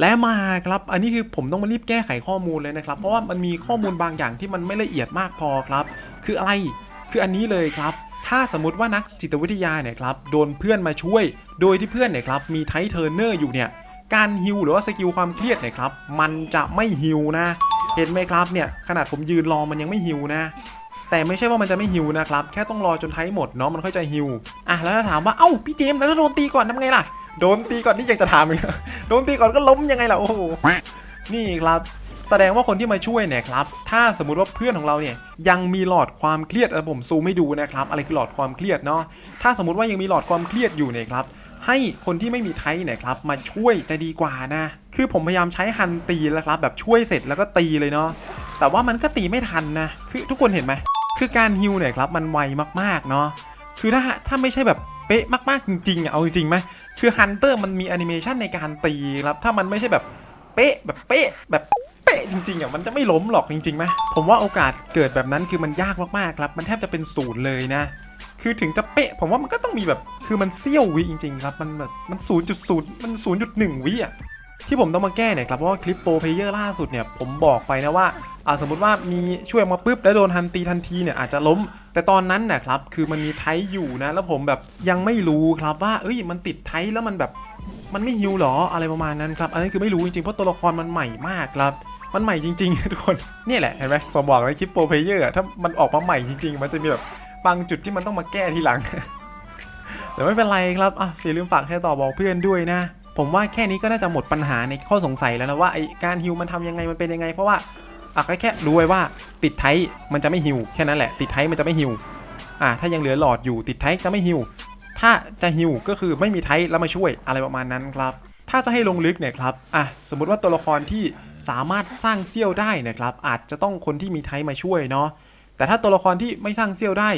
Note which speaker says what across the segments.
Speaker 1: และมาครับ อันนี้คือผมต้องมารีบแก้ไขข้อมูลเลยนะครับ เพราะว่ามันมีข้อมูลบางอย่างที่มันไม่ละเอียดมากพอครับ คืออะไร คืออันนี้เลยครับ ถ้าสมมติว่านักจิตวิทยาเนี่ยครับโดนเพื่อนมาช่วย โดยที่เพื่อนเนี่ยครับมีไทเทอร์เนอร์อยู่เนี่ย การฮิวหรือว่าสกิลความเครียดเนี่ยครับ มันจะไม่ฮิวนะ เห็นไหมครับเนี่ยขนาดผมยืนรอมันยังไม่ฮิวนะแต่ไม่ใช่ว่ามันจะไม่ฮิวนะครับ แค่ต้องรอจนไทหมดเนาะมันค่อยจะฮิว อะแล้วถ้าถามว่า เอ้าพี่เจมส์แล้วถ้าโดนตีก่อนทำไงล่ะ โดนตีก่อนนี่ยังจะถามอีกโดนตีก่อนก็ล้มยังไงล่ะโอ้โหนี่ครับแสดงว่าคนที่มาช่วยเนี่ยครับ ถ้าสมมุติว่าเพื่อนของเราเนี่ยยังมีหลอดความเครียดออผมซูมให้ดูนะครับ อะไรคือหลอดความเครียดเนาะ ถ้าสมมติว่ายังมีหลอดความเครียดอยู่เนี่ยครับ ให้คนที่ไม่มีไทเนี่ยครับมาช่วยจะดีกว่านะ คือผมพยายามใช้ฮันตีแล้วครับ แบบช่วยเสร็จแล้วก็ตีเลยเนาะ แต่ว่ามันก็ตีไม่ทันนะ คือทุกคนเห็นไหม คือการฮิวเนี่ยครับมันไวมากๆเนาะ คือถ้าถ้าไม่ใช่แบบเป๊ะมากๆจริงๆอะเอาจริงๆไหมคือฮันเตอร์มันมีแอนิเมชันในการตีครับถ้ามันไม่ใช่แบบเป๊ะแบบเป๊ะแบบเป๊ะจริงๆอะมันจะไม่ล้มหรอกจริงๆไหมผมว่าโอกาสเกิดแบบนั้นคือมันยากมากๆครับ มันแทบจะเป็นศูนย์เลยนะ คือถึงจะเป๊ะ ผมว่ามันก็ต้องมีแบบคือมันเสี้ยววิจริง ๆ ครับ มันแบบมันศูนย์จุดศูนย์มันศูนย์จุดหนึ่งวิอะ ที่ผมต้องมาแก้เนี่ยครับเพราะว่าคลิปโปรเพเยอร์ล่าสุดเนี่ยผมบอกไปนะว่าอ่าสมมติว่ามีช่วยมาปุ๊บแล้วโดนทันตีทันทีเนี่ยอาจจะล้ม แต่ตอนนั้นนะครับคือมันมีไทอยู่นะ แล้วผมแบบยังไม่รู้ครับว่าเอ้ยมันติดไทแล้วมันแบบมันไม่ฮิวหรออะไรประมาณนั้นครับอันนี้คือไม่รู้จริงๆเพราะตัวละครมันใหม่มากครับมันใหม่จริงๆทุกคนนี่แหละเห็นไหมผมบอกในคลิปโปรเพเยอร์ถ้ามันออกมาใหม่จริงๆ มันจะมีแบบบางจุดที่มันต้องมาแก้ทีหลัง แต่ไม่เป็นไรครับอะอย่าลืมฝากแค่ต่อบอกเพื่อนด้วยนะ ผมว่าแค่นี้ก็น่าจะหมดปัญหาในข้อสงสัยแล้วนะว่าไอการฮิวมันทำยังไงมันเป็นยังไง เพราะว่าอะก็แค่รู้ไว้ว่าติดไทมันจะไม่ฮิวแค่นั้นแหละติดไทมันจะไม่ฮิวอะถ้ายังเหลือหลอดอยู่ติดไทจะไม่ฮิวถ้าจะฮิวก็คือไม่มีไทแล้วมาช่วยอะไรประมาณนั้นครับ ถ้าจะให้ลงลึกเนี่ยครับอะสมมติว่าตัวละครที่สามารถสร้างเซี่ยวได้นะครับ อาจจะต้องคนที่มีไทมาช่วยเนาะแต่ถ้าตัวละครที่ไม่สร้างเซี่ยวได้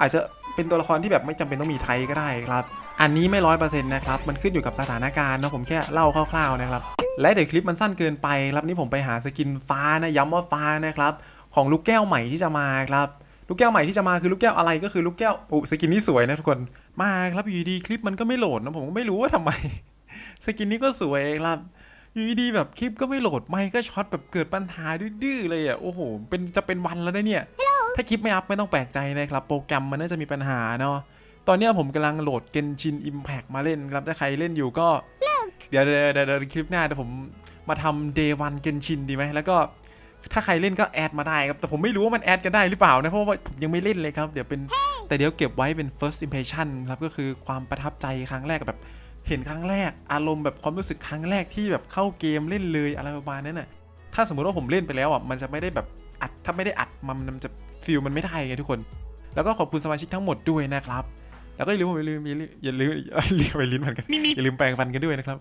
Speaker 1: อาจจะเป็นตัวละครที่แบบไม่จำเป็นต้องมีไทก็ได้ครับ อันนี้ไม่ร้อยเปอร์เซ็นต์นะครับ มันขึ้นอยู่กับสถานการณ์นะผมแค่เล่าคร่าวๆนะครับ และเดี๋ยวคลิปมันสั้นเกินไปครับนี่ผมไปหาสกินฟ้านะย้ำว่าฟ้านะครับของลูกแก้วใหม่ที่จะมาครับลูกแก้วใหม่ที่จะมาคือลูกแก้วอะไรก็คือลูกแก้วอุสกินนี้สวยนะทุกคนมาครับอยู่ดีคลิปมันก็ไม่โหลดนะผมก็ไม่รู้ว่าทำไม สกินนี้ก็สวยครับอยู่ดีๆแบบคลิปก็ไม่โหลดไม่ก็ช็อตแบบเกิดปัญหาดื้อๆเลยอะโอ้โหเป็นจะเป็นวันแล้วนะเนี่ย ถ้าคลิปไม่อัพไม่ต้องแปลกใจนะครับ โปรแกรมมันน่าจะมีปัญหาเนาะ ตอนนี้ผมกำลังโหลดเกนชิน Impact มาเล่นครับ ถ้าใครเล่นอยู่ก็ เดี๋ยวเดี๋ยวเดี๋ยวคลิปหน้าเดี๋ยวผมมาทำ day one เกนชินดีไหม แล้วก็ถ้าใครเล่นก็แอดมาได้ครับ แต่ผมไม่รู้ว่ามันแอดกันได้หรือเปล่านะ เพราะว่าผมยังไม่เล่นเลยครับ เดี๋ยวเป็น แต่เดี๋ยวเก็บไว้เป็น first impression ครับ ก็คือความประทับใจครั้งแรกแบบเห็นครั้งแรก อารมณ์แบบความรู้สึกครั้งแรกที่แบบเข้าเกมเล่นเลยอะไรประมาณนั้นน่ะ ถ้าสมมติว่าผมเล่นไปแล้วอะ มันจะไม่ได้แบบอัด ถ้าไม่ได้อัดมันมันจะฟิลมันไม่ได้ไงทุกคน แล้วก็ขอบคุณสมาชิกทั้งหมดด้วยนะครับ แล้วก็อย่าลืมอย่าลืมอย่าลืมอย่าลืมอย่าลืมไปลิ้นมันกันอย่าลืมแปรงฟันกันด้วยนะครับ